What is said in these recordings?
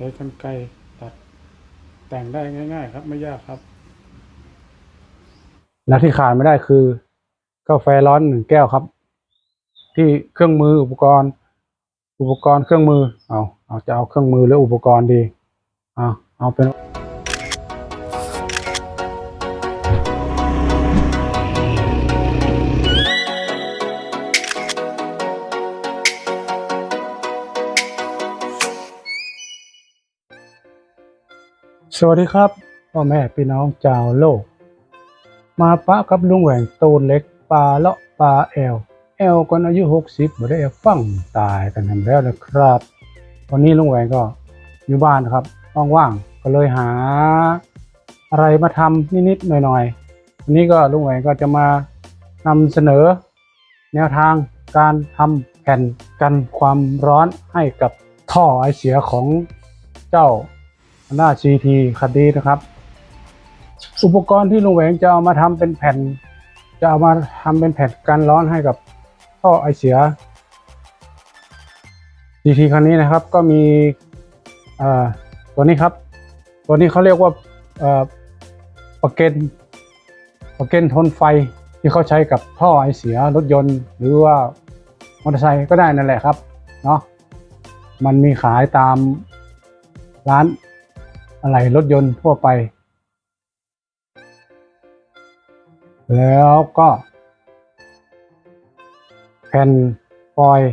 ช้กรรไกรตัดแต่งได้ง่าย ๆ ครับไม่ยากครับ และที่ขาดไม่ได้คือกาแฟร้อนหนึ่งแก้วครับ ที่เครื่องมืออุปกรณ์ อุปกรณ์เครื่องมือเอาเอาจะเอาเครื่องมือหรืออุปกรณ์ดีเอาเอาเป็น สวัสดีครับพ่อแม่พี่น้องชาวโลก มาปะกับลุงแหว่งตูนเล็กปลาเลาะปลาแอลแอลก่อนอายุหกสิบบ่ได้ฟังตายกันทำแล้วนะครับวันนี้ลุงแหวงก็อยู่บ้านครับว่างๆก็เลยหา อะไรมาทำนิดๆหน่อยๆวันนี้ก็ลุงแหวงก็จะมานำเสนอ แนวทางการทำแผ่นกันความร้อนให้กับท่อไอเสียของเจ้า หน้า CT คันนี้นะครับ อุปกรณ์ที่ลุงแหวงจะเอามาทำเป็นแผ่น จะเอามาทำเป็นแผ่นกันร้อนให้กับท่อไอเสีย CT คันนี้นะครับก็มีตัวนี้ครับ ตัวนี้เขาเรียกว่าเอ่อปะเกนปะเกนทนไฟที่เขาใช้กับท่อไอเสียรถยนต์ หรือว่ามอเตอร์ไซค์ก็ได้นั่นแหละครับเนาะมันมีขายตามร้าน อะไรรถยนต์ทั่วไป แล้วก็ แผ่นฟอยล์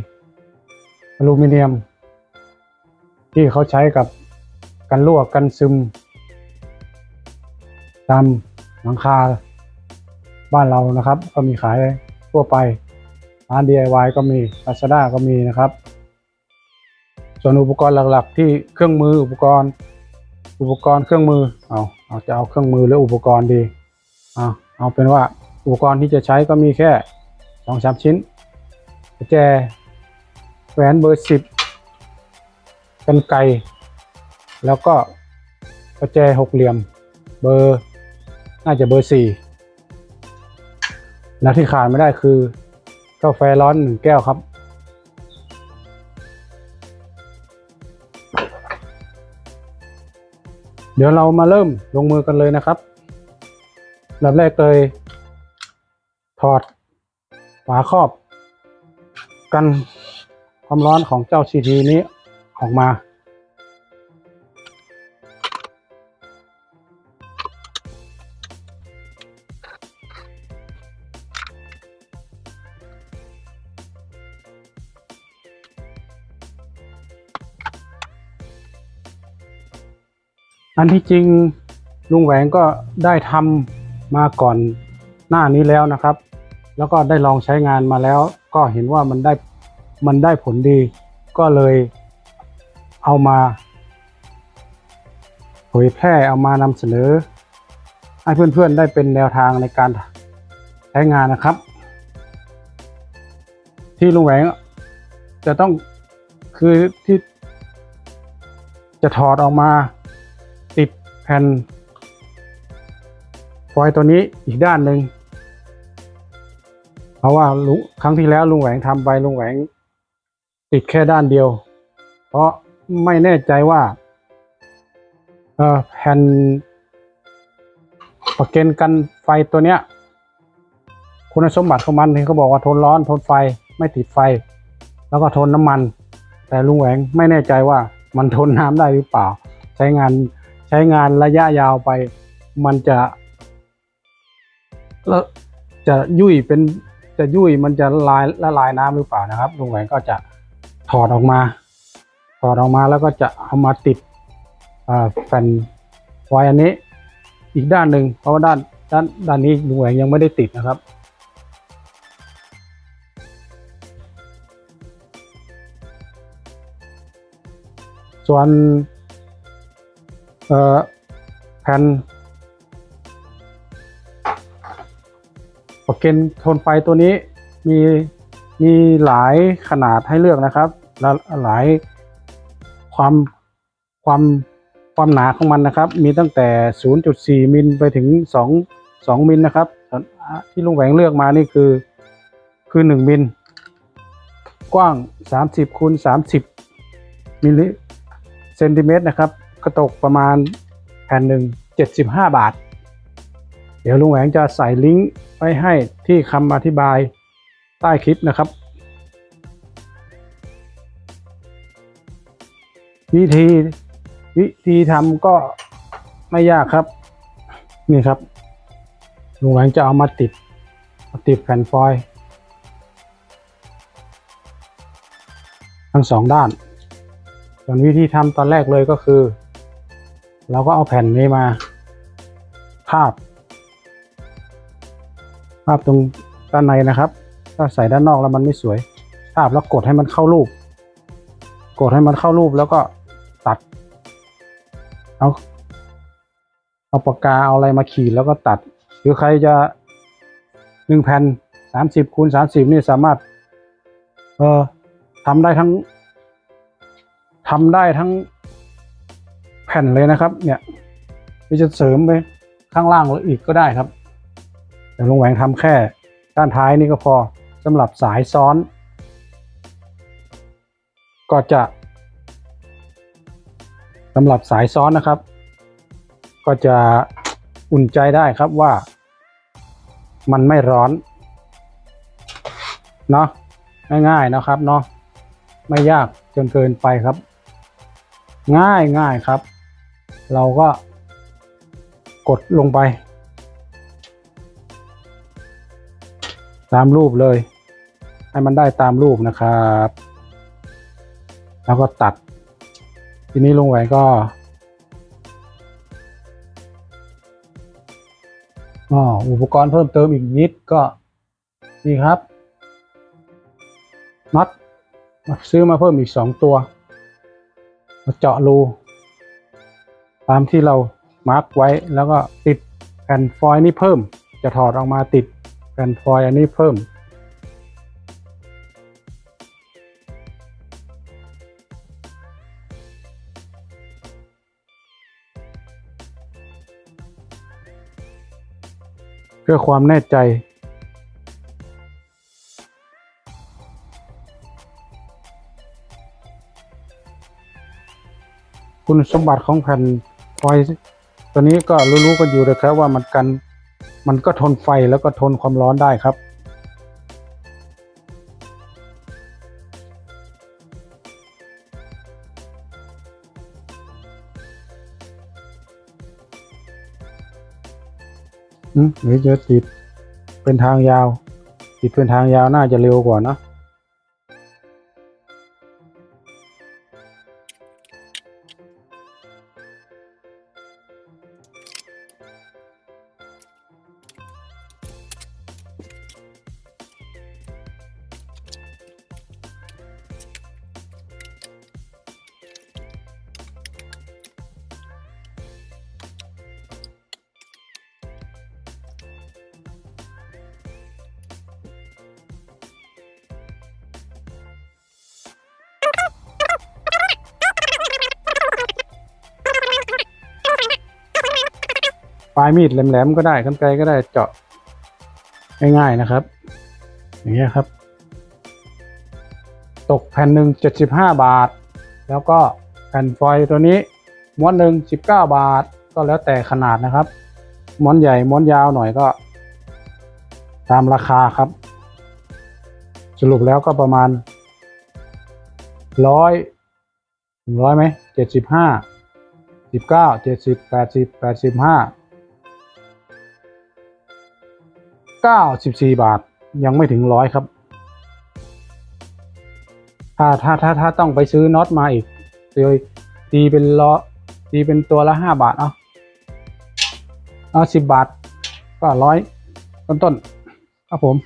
อลูมิเนียม ที่เขาใช้กับกันรั่วกันซึม ตามหลังคาบ้านเรานะครับ ก็มีขายทั่วไปร้าน DIY ก็มี Lazada ก็มีนะครับ ส่วนอุปกรณ์หลักๆ ที่เครื่องมืออุปกรณ์ อุปกรณ์เครื่องมือเอาเอาจะเอาเครื่องมือหรืออุปกรณ์ดีเอาเอาเป็นว่าอุปกรณ์ที่จะใช้ก็มีแค่สองสามชิ้นกุญแจแหวนเบอร์สิบกันไกรแล้วก็กุญแจหกเหลี่ยม เบอร์น่าจะเบอร์สี่และที่ขาดไม่ได้คือกาแฟร้อนหนึ่งแก้วครับ เดี๋ยวเรามาเริ่มลงมือกันเลยนะครับลำแรกเลย ถอดฝาครอบ กันความร้อนของเจ้าซีทีนี้ออกมา อันที่จริงลุงแหวงก็ได้ทำมาก่อนหน้านี้แล้วนะครับ แล้วก็ได้ลองใช้งานมาแล้ว ก็เห็นว่ามันได้มันได้ผลดี ก็เลยเอามาเผยแพร่เอามานำเสนอ ให้เพื่อนๆได้เป็นแนวทางในการใช้งานนะครับ ที่ลุงแหวงจะต้องคือที่จะถอดออกมา ผ่นฟอยตัวนี้อีกด้านหนึ่งเพราะว่าลุงครั้งที่แล้วลุงแหวงทำไปลุงแหวง ติดแค่ด้านเดียว เพราะไม่แน่ใจว่าเออแผ่นประเกันกันไฟตัวเนี้ย คุณสมบัติของมันที่เขาบอกว่าทนร้อนทนไฟไม่ติดไฟ แล้วก็ทนน้ำมัน แต่ลุงแหวงไม่แน่ใจว่ามันทนน้ำได้หรือเปล่า ใช้งาน ใช้งานระยะยาวไป มันจะแล้วจะยุ่ยเป็นจะยุ่ยมันจะลายละลายน้ำหรือเปล่านะครับลุงแหวนก็จะถอดออกมา ถอดออกมาแล้วก็จะเอามาติดแผ่นไว้อันนี้ อีกด้านหนึ่งเพราะว่าด้านด้านด้านนี้ลุงแหวนยังไม่ได้ติดนะครับส่วน เอ่อแผ่นประเกันทนไฟตัวนี้มีมีหลายขนาดให้เลือกนะครับ และหลายความความความหนาของมันนะครับ มีตั้งแต่ 0.4 มิลไปถึง 2 2มิลนะครับ ที่ลุงแหวงเลือกมานี่คือคือ 1 มิลกว้าง 30คูณ30มิลลิเซนติเมตรนะครับ ก็ตกประมาณแผ่นหนึ่ง75 บาท เดี๋ยวลุงแหวงจะใส่ลิงก์ไว้ให้ที่คำอธิบายใต้คลิปนะครับ วิธีวิธีทำก็ไม่ยากครับ นี่ครับลุงแหวงจะเอามาติดมาติดแผ่นฟอยล์ทั้งสองด้าน ส่วนวิธีทำตอนแรกเลยก็คือ เราก็เอาแผ่นนี้มาภาพภาพตรงด้านในนะครับ ถ้าใส่ด้านนอกแล้วมันไม่สวยภาพแล้วกดให้มันเข้ารูป กดให้มันเข้ารูปแล้วก็ตัด เอาเอาปากกาเอาอะไรมาขีดแล้วก็ตัด หรือใครจะหนึ่งแผ่นสามสิบคูณสามสิบนี่สามารถ เออทำได้ทั้งทำได้ทั้ง แผ่นเลยนะครับ เนี่ยหรือจะเสริมไปข้างล่างหรืออีกก็ได้ครับ แต่ลุงแหวงทำแค่ด้านท้ายนี่ก็พอสำหรับสายซ้อน ก็จะสำหรับสายซ้อนนะครับ ก็จะอุ่นใจได้ครับว่า มันไม่ร้อนเนาะง่ายๆนะครับเนาะไม่ยากจนเกินไปครับ ง่ายง่ายครับ เราก็กดลงไป ตามรูปเลย ให้มันได้ตามรูปนะครับ แล้วก็ตัด ทีนี้ลุงแหวนก็อ๋ออุปกรณ์เพิ่มเติมอีกนิดก็นี่ครับน็อตซื้อมาเพิ่มอีกสองตัวมาเจาะรู ตามที่เรามาร์กไว้แล้วก็ติดแผ่นฟอยล์นี้เพิ่ม จะถอดออกมาติดแผ่นฟอยล์อันนี้เพิ่ม เพื่อความแน่ใจคุณสมบัติของแผ่น ฟอยตัวนี้ก็รู้ๆกันอยู่เลยครับว่ามันกันมันก็ทนไฟแล้วก็ทนความร้อนได้ครับอืมหรือจะติดเป็นทางยาว ติดเป็นทางยาวน่าจะเร็วกว่านะ ลายมีดแหลมๆก็ได้กันไกลก็ได้เจาะง่ายๆนะครับ อย่างเงี้ยครับ ตกแผ่นหนึ่งเจ็ดสิบห้าบาท แล้วก็แผ่นฟอยตัวนี้ม้วนหนึ่งสิบเก้าบาท ก็แล้วแต่ขนาดนะครับ ม้วนใหญ่ม้วนยาวหน่อยก็ ตามราคาครับ สรุปแล้วก็ประมาณร้อยถึงร้อยไหมเจ็ดสิบห้าสิบเก้าเจ็ดสิบแปดสิบแปดสิบห้า เก้าสิบสี่บาทยังไม่ถึงร้อยครับ ถ้าถ้าถ้าถ้าต้องไปซื้อน็อตมาอีกโดยตีเป็นล้อตีเป็นตัวละห้าบาท เอาเอาสิบบาท ก็ร้อยต้นต้นๆครับผม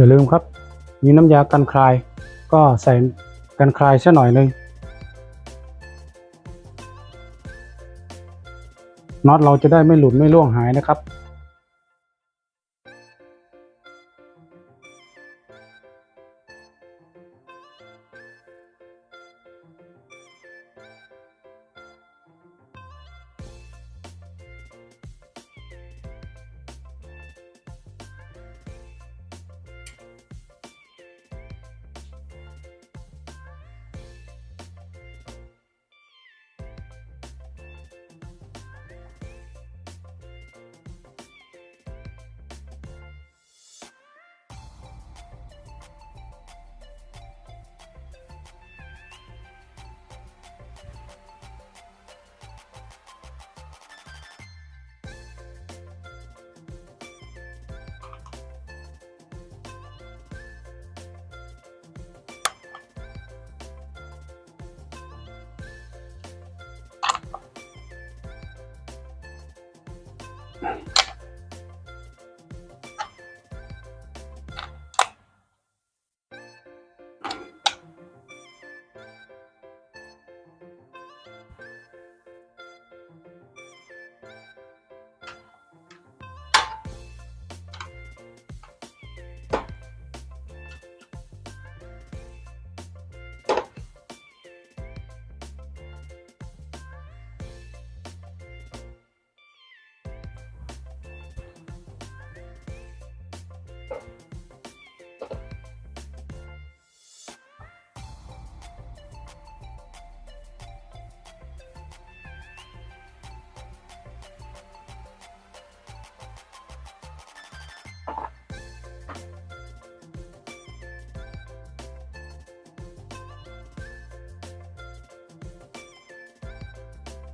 อย่าลืมครับ มีน้ำยากันคลาย ก็ใส่กันคลายสักหน่อยหนึ่งน็อตเราจะได้ไม่หลุดไม่ร่วงหายนะครับ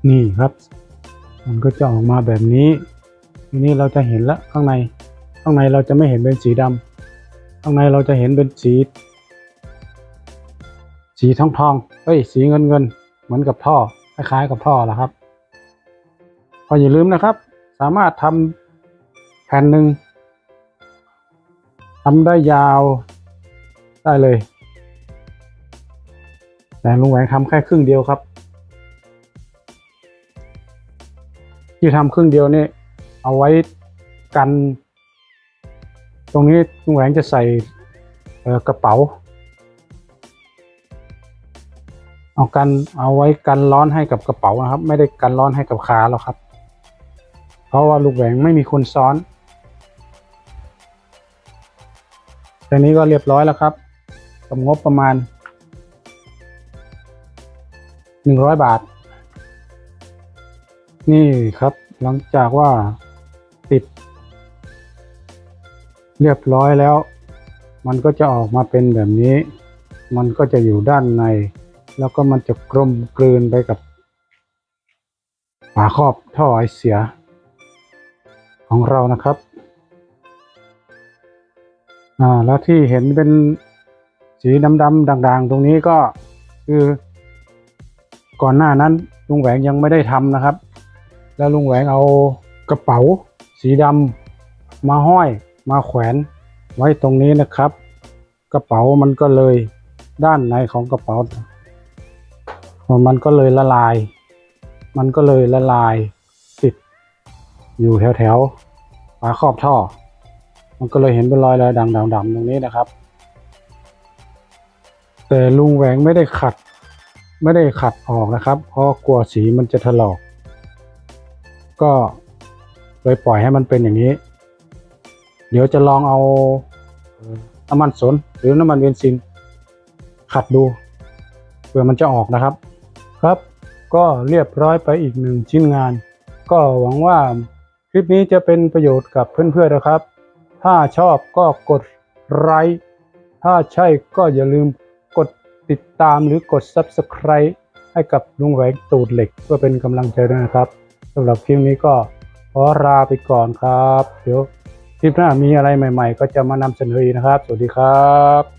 นี่ครับ มันก็จะออกมาแบบนี้ทีนี้เราจะเห็นละข้างใน ข้างในเราจะไม่เห็นเป็นสีดำข้างในเราจะเห็นเป็นสี สีทองทองเอ้ยสีเงินเงินเหมือนกับท่อคล้ายๆกับท่อแหละครับก็อย่าลืมนะครับ สามารถทำแผ่นหนึ่งทำได้ยาวได้เลย แต่ลุงแหวงทำแค่ครึ่งเดียวครับ ที่ทำครึ่งเดียวนี่เอาไว้กัน ตรงนี้ลุงแหวงจะใส่กระเป๋า เอากันเอาไว้กันร้อนให้กับกระเป๋านะครับ ไม่ได้กันร้อนให้กับขาหรอกครับ เพราะว่าลูกแหวงไม่มีคนซ้อนแต่นี้ก็เรียบร้อยแล้วครับกับงบประมาณหนึ่งร้อยบาท นี่ครับหลังจากว่าติด เรียบร้อยแล้ว มันก็จะออกมาเป็นแบบนี้ มันก็จะอยู่ด้านใน แล้วก็มันจะกลมกลืนไปกับฝาครอบท่อไอเสีย ของเรานะครับอ่าแล้วที่เห็นเป็นสีดำๆด่างๆ ตรงนี้ก็คือ ก่อนหน้านั้นลุงแหวงยังไม่ได้ทำนะครับ แล้วลุงแหวงเอากระเป๋า สีดำมาห้อยมาแขวนไว้ตรงนี้นะครับ กระเป๋ามันก็เลยด้านในของกระเป๋า มันก็เลยละลาย มันก็เลยละลายติด อยู่แถวแถวๆฝาครอบท่อ มันก็เลยเห็นเป็นรอยรอยด่างๆดำตรงนี้นะครับ แต่ลุงแหวงไม่ได้ขัด ไม่ได้ขัดออกนะครับ เพราะกลัวสีมันจะถลอก ก็เลยปล่อยให้มันเป็นอย่างนี้ เดี๋ยวจะลองเอาน้ำมันสนหรือน้ำมันเบนซิน ขัดดูเผื่อมันจะออกนะครับ ครับ ก็เรียบร้อยไปอีกหนึ่งชิ้นงาน ก็หวังว่าคลิปนี้จะเป็นประโยชน์กับเพื่อนๆนะครับ ถ้าชอบก็กดไลค์ถ้าใช่ก็อย่าลืมกดติดตามหรือกด Subscribe ให้กับลุงแหวงตูดเหล็กเพื่อเป็นกำลังใจด้วยนะครับ สำหรับคลิปนี้ก็ขอลาไปก่อนครับ เดี๋ยวคลิปหน้ามีอะไรใหม่ ๆ ก็จะมานำเสนออีกนะครับ สวัสดีครับ